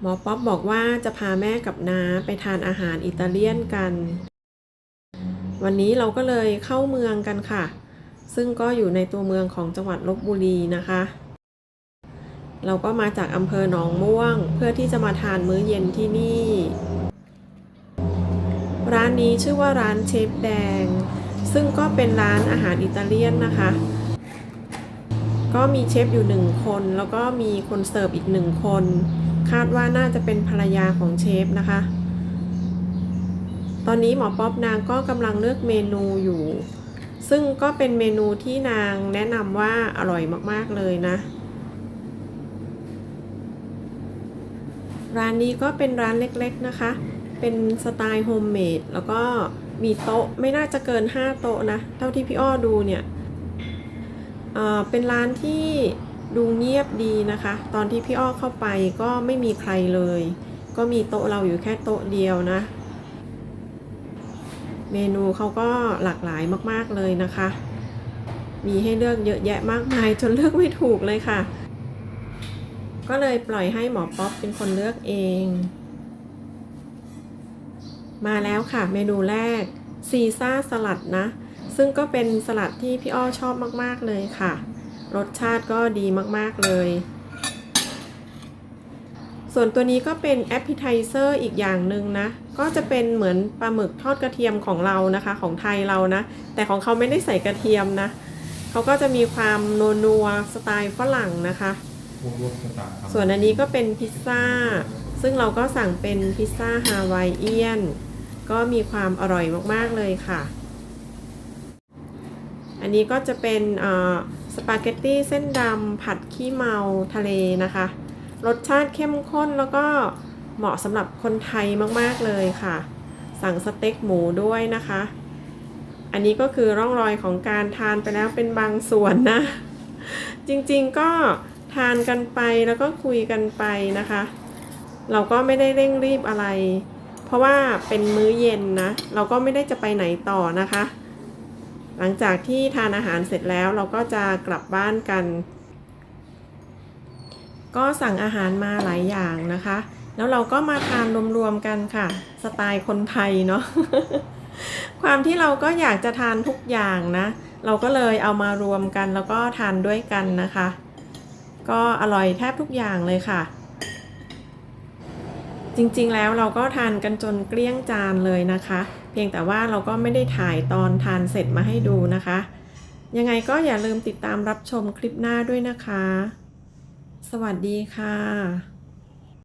หมอป๊อบบอกว่าจะพาแม่กับน้าไปทานอาหารอิตาเลียนกัน วันนี้เราก็เลยเข้าเมืองกันค่ะ ซึ่งก็อยู่ในตัวเมืองของจังหวัดลบบุรีนะคะ เราก็มาจากอำเภอหนองม่วง เพื่อที่จะมาทานมื้อเย็นที่นี่ ร้านนี้ชื่อว่าร้านเชฟแดง ซึ่งก็เป็นร้านอาหารอิตาเลียนนะคะ ก็มีเชฟอยู่หนึ่งคน แล้วก็มีคนเสิร์ฟอีกหนึ่งคน คาดว่าน่าจะเป็นภรรยาของเชฟนะคะ ตอนนี้หมอป๊อบนางก็กำลังเลือกเมนูอยู่ ซึ่งก็เป็นเมนูที่นางแนะนำว่าอร่อยมากๆเลยนะร้านนี้ก็เป็นร้านเล็กๆนะคะ เป็นสไตล์โฮมเมด แล้วก็มีโต๊ะไม่น่าจะเกิน 5 โต๊ะนะ เท่าที่พี่อ้อดูเนี่ย เป็นร้านที่ดูเงียบดีนะคะ ตอนที่พี่อ้อเข้าไปก็ไม่มีใครเลย ก็มีโต๊ะเราอยู่แค่โต๊ะเดียวนะ เมนูเขาก็หลากหลายมากๆเลยนะคะ มีให้เลือกเยอะแยะมากมายจนเลือกไม่ถูกเลยค่ะ ก็เลยปล่อยให้หมอป๊อปเป็นคนเลือกเอง มาแล้วค่ะ เมนูแรกซีซ่าสลัดนะ ซึ่งก็เป็นสลัดที่พี่อ้อชอบมากๆเลยค่ะ รสชาติก็ดีมากๆเลย ส่วนตัวนี้ก็เป็นแอปเปิลไทเซอร์อีกอย่างหนึ่งนะ ก็จะเป็นเหมือนปลาหมึกทอดกระเทียมของเรานะคะ ของไทยเรานะ แต่ของเขาไม่ได้ใส่กระเทียมนะเขาก็จะมีความนัวๆสไตล์ฝรั่งนะคะพวกรวบสตาร์ครับส่วนอันนี้ก็เป็นพิซซ่า ซึ่งเราก็สั่งเป็นพิซซ่าฮาวายเอียน ก็มีความอร่อยมากๆเลยค่ะ อันนี้ก็จะเป็นสปาเกตตี้เส้นดำผัดขี้เมาทะเลนะคะ รสชาติเข้มข้นแล้วก็เหมาะสำหรับคนไทยมากๆเลยค่ะ สั่งสเต็กหมูด้วยนะคะ อันนี้ก็คือร่องรอยของการทานไปแล้วเป็นบางส่วนนะ จริงๆก็ทานกันไปแล้วก็คุยกันไปนะคะ เราก็ไม่ได้เร่งรีบอะไร เพราะว่าเป็นมื้อเย็นนะ เราก็ไม่ได้จะไปไหนต่อนะคะ หลังจากที่ทานอาหารเสร็จแล้วเราก็จะกลับบ้านกัน ก็สั่งอาหารมาหลายอย่างนะคะ แล้วเราก็มาทานรวมๆกันค่ะ สไตล์คนไทยเนาะความที่เราก็อยากจะทานทุกอย่างนะ เราก็เลยเอามารวมกันแล้วก็ทานด้วยกันนะคะ ก็อร่อยแทบทุกอย่างเลยค่ะ จริงๆแล้วเราก็ทานกันจนเกลี้ยงจานเลยนะคะ เพียงแต่ว่าเราก็ไม่ได้ถ่ายตอนทานเสร็จมาให้ดูนะคะ ยังไงก็อย่าลืมติดตามรับชมคลิปหน้าด้วยนะคะ สวัสดีค่ะ